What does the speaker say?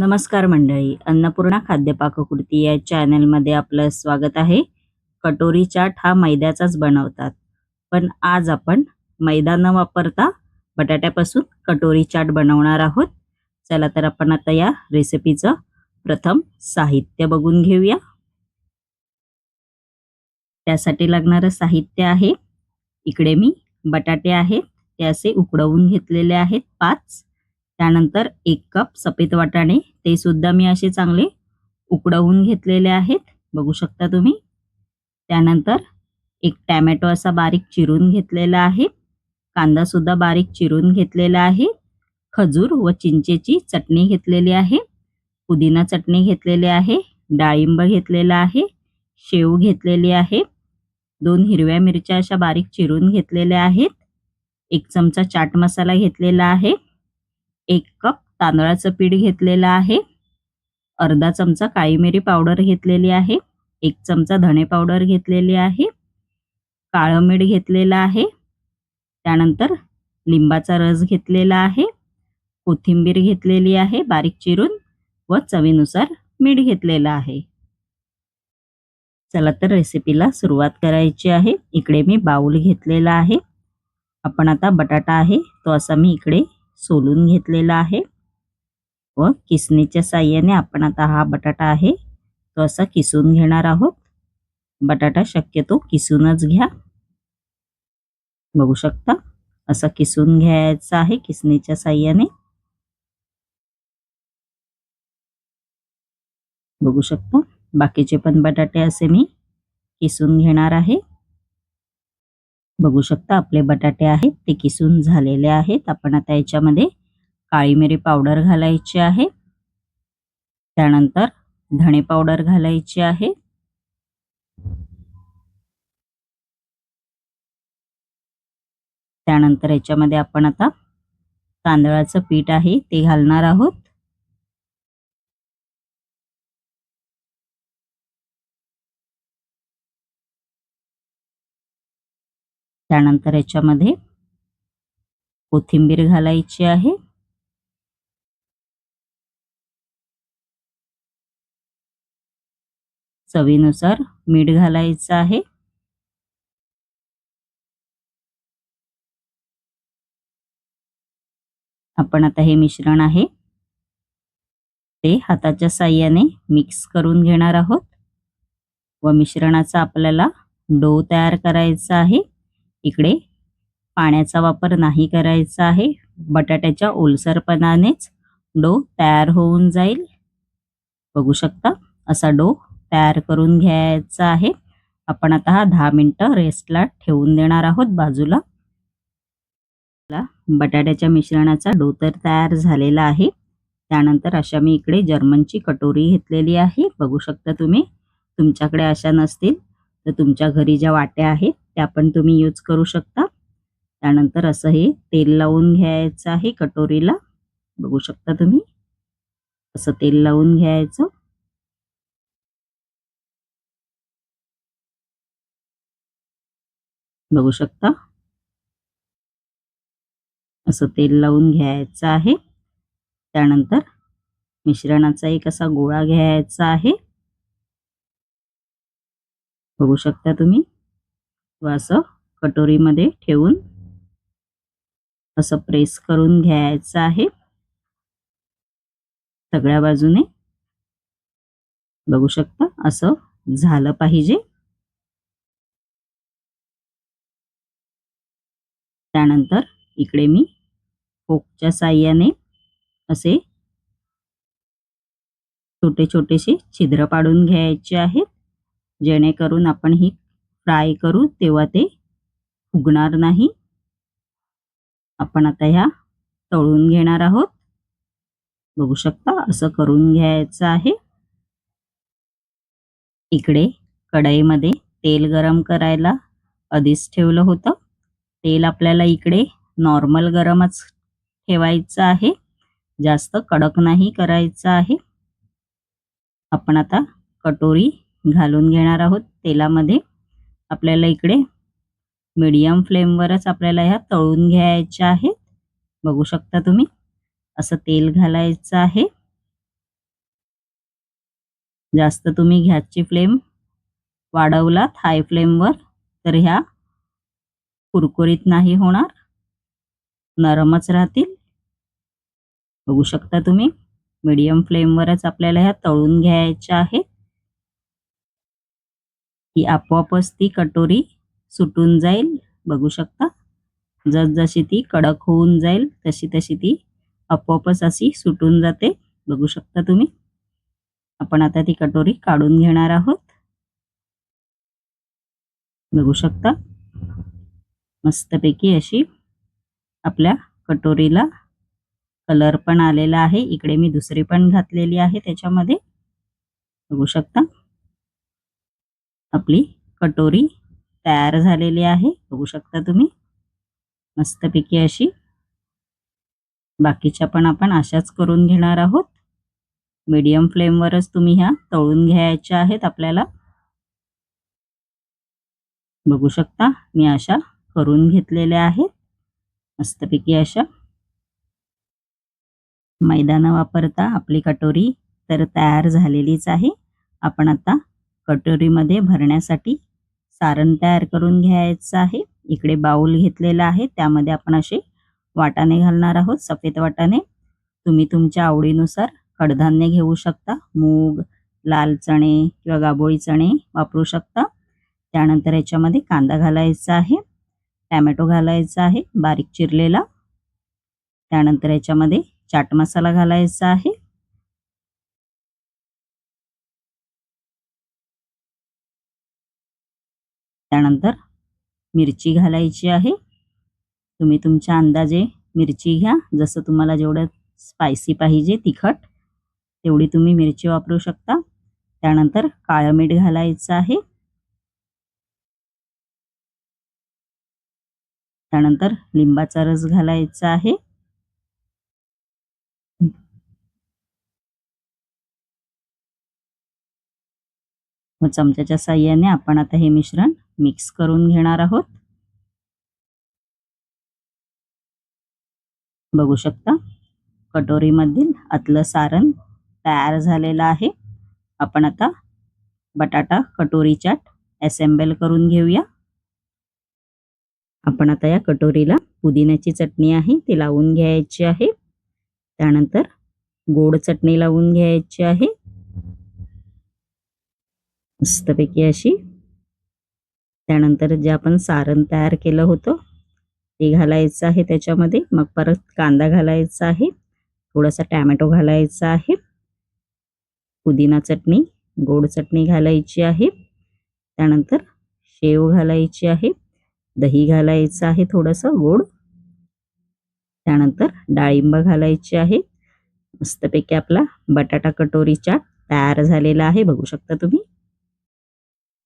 नमस्कार मंडळी अन्नपूर्णा खाद्यपाककृती या चॅनलमध्ये आपलं स्वागत आहे. कटोरी चाट हा मैद्याचाच बनवतात. पण आज आपण मैदा न वापरता बटाट्यापासून कटोरी चाट बनवणार आहोत. चला तर आपण आता या रेसिपीचं प्रथम साहित्य बघून घेऊया. त्यासाठी लागणारं साहित्य आहे. इकडे मी बटाटे आहेत ते असे उकडवून घेतलेले आहेत पाच. त्यानंतर एक कप सफेद वाटाणे. ते सुद्धा मी असे चांगले उकडवून घेतलेले आहेत. बघू शकता तुम्ही. त्यानंतर एक टॅमॅटो असा बारीक चिरून घेतलेला आहे. कांदा सुद्धा बारीक चिरून घेतलेला आहे. खजूर व चिंचेची चटणी घेतलेली आहे. पुदिना चटणी घेतलेली आहे. डाळिंब घेतलेला आहे. शेव घेतलेली आहे. दोन हिरव्या मिरच्या अशा बारीक चिरून घेतलेल्या आहेत. एक चमचा चाट मसाला घेतलेला आहे. एक कप तांदळाचं पीठ घेतलेलं आहे. अर्धा चमचा काळी मिरी पावडर घेतलेली आहे. एक चमचा धणे पावडर घेतलेली आहे. काळं मीठ घेतलेलं आहे. त्यानंतर लिंबाचा रस घेतलेला आहे. कोथिंबीर घेतलेली आहे बारीक चिरून व चवीनुसार मीठ घेतलेलं आहे. चला तर रेसिपीला सुरुवात करायची आहे. इकडे मी बाऊल घेतलेला आहे. आपण आता बटाटा आहे तो असा मी इकडे सोलून घेतलेला आहे. व किसणीच्या साह्याने आपण आता हा बटाटा आहे तो असा किसून घेणार आहोत. बटाटा शक्यतो किसूनच घ्या. बघू शकता असा किसून घ्यायचा आहे किसणीच्या साह्याने. बघू शकता बाकीचे पण बटाटे असे मी किसून घेणार आहे. बघू शकता आपले बटाटे आहेत ते किसून झालेले आहेत. आपण आता याच्यामध्ये काळी मिरी पावडर घालायची आहे. त्यानंतर धणे पावडर घालायची आहे. त्यानंतर याच्यामध्ये आपण आता तांदळाचं पीठ आहे ते घालणार आहोत. त्यानंतर याच्यामध्ये कोथिंबीर घालायची आहे. चवीनुसार मीठ घालायचं आहे. आपण आता हे मिश्रण आहे. ते हाताच्या साह्याने मिक्स करून घेणार आहोत. व मिश्रणाचा आपल्याला डो तयार करायचा आहे. इकडे. पाण्याचा वापर नाही करायचा आहे. बटाट्याच्या ओलसरपणानेच डो तयार होऊन जाईल. बघू शकता असा डो तयार करून घ्यायचा आहे. आपण आता हा दहा मिनटं रेस्टला ठेवून देणार आहोत बाजूला. बटाट्याच्या मिश्रणाचा डो तर तयार झालेला आहे. त्यानंतर अशा मी इकडे जर्मनची कटोरी घेतलेली आहे. बघू शकता तुम्ही तुमच्याकडे अशा नसतील. तर तुमच्या घरी ज्या वाट्या आहेत त्या पण तुम्ही यूज करू शकता. त्यानंतर असं हे तेल लावून घ्यायचं आहे कटोरीला. बघू शकता तुम्ही. असं तेल लावून घ्यायचं. बघू शकता. असं तेल लावून घ्यायचं आहे. त्यानंतर मिश्रणाचा एक असा गोळा घ्यायचा आहे. बघू शकता तुम्ही. व असं कटोरीमध्ये ठेवून असं प्रेस करून घ्यायचं आहे. सगळ्या बाजूने बघू शकता असं झालं पाहिजे. त्यानंतर इकडे मी फोकच्या साह्याने असे छोटे छोटेसे छिद्र पाडून घ्यायचे आहेत. जेणेकरून आपण ही फ्राय करू तेव्हा ते फुगणार नाही. आपण आता ह्या तळून घेणार आहोत. बघू शकता असं करून घ्यायचं आहे. इकडे कढईमध्ये तेल गरम करायला आधीच ठेवलं होतं. तेल आपल्याला इकडे नॉर्मल गरमच ठेवायचं आहे. जास्त कडक नाही करायचं आहे. आपण आता कटोरी घालून घेणार आहोत तेलामध्ये. आपल्याला इकडे मीडियम फ्लेमवरच आपल्याला ह्या तळून घ्यायच्या आहेत. बघू शकता तुम्ही असं तेल घालायचं आहे. जास्त तुम्ही गॅसची फ्लेम वाढवलात हाय फ्लेमवर तर ह्या कुरकुरीत नाही होणार. नरमच राहतील. बघू शकता तुम्ही मीडियम फ्लेमवरच आपल्याला ह्या तळून घ्यायच्या आहेत. की आपोआपच ती कटोरी सुटून जाईल. बघू शकता? जसजशी ती कडक होऊन जाईल तशी तशी ती आपोआपच अशी सुटून जाते. बघू शकता तुम्ही? आपण आता ती कटोरी काढून घेणार आहोत. बघू शकता? मस्तपैकी अशी आपल्या कटोरीला कलर पण आलेला आहे. इकडे मी दुसरी पण घातलेली आहे त्याच्यामध्ये. बघू शकता? आपली कटोरी तयार झालेली आहे. बघू शकता तुम्ही. मस्तपैकी अशी. बाकीच्या पण आपण अशाच करून घेणार आहोत. मीडियम फ्लेमवरच तुम्ही ह्या तळून घ्यायच्या आहेत आपल्याला. बघू शकता मी अशा करून घेतलेल्या आहेत. मस्तपैकी अशा. मैदा न वापरता आपली कटोरी तर तयार झालेलीच आहे. आपण आता कटोरीमध्ये भरण्यासाठी सारण तयार करून घ्यायचं आहे. इकडे बाऊल घेतलेला आहे. त्यामध्ये आपण असे वाटाणे घालणार आहोत. सफेद वाटाणे. तुम्ही तुमच्या आवडीनुसार कडधान्य घेऊ शकता. मूग लाल चणे किंवा गाबोळी चणे वापरू शकता. त्यानंतर याच्यामध्ये कांदा घालायचा आहे. टॅमॅटो घालायचा आहे. बारीक चिरलेला. त्यानंतर याच्यामध्ये चाट मसाला घालायचा आहे. त्यानंतर मिरची घालायची आहे. तुम्ही तुमच्या अंदाजे मिरची घ्या. जसं तुम्हाला जेवढं स्पायसी पाहिजे तिखट तेवढी तुम्ही मिरची वापरू शकता. त्यानंतर काळं मीठ घालायचं आहे. त्यानंतर लिंबाचा रस घालायचा आहे. व चमच्याच्या साह्याने आपण आता हे मिश्रण मिक्स करून घेणार आहोत. बघू शकता कटोरीमधील आतलं सारण तयार झालेलं आहे. आपण आता बटाटा कटोरी चाट असेंबल करून घेऊया. आपण आता या कटोरीला पुदिन्याची चटणी आहे ती लावून घ्यायची आहे. त्यानंतर गोड चटणी लावून घ्यायची आहे. मस्तपैकी अशी त्यानंतर जे आपण सारण तयार केलं होतं ते घालायचं आहे त्याच्यामध्ये. मग परत कांदा घालायचा आहे. थोडासा टॅमॅटो घालायचा आहे. पुदिना चटणी गोड चटणी घालायची आहे. त्यानंतर शेव घालायची आहे. दही घालायचं आहे थोडंसं गोड. त्यानंतर डाळिंब घालायची आहे. मस्तपैकी आपला बटाटा कटोरी चाट तयार झालेला आहे. बघू शकता तुम्ही.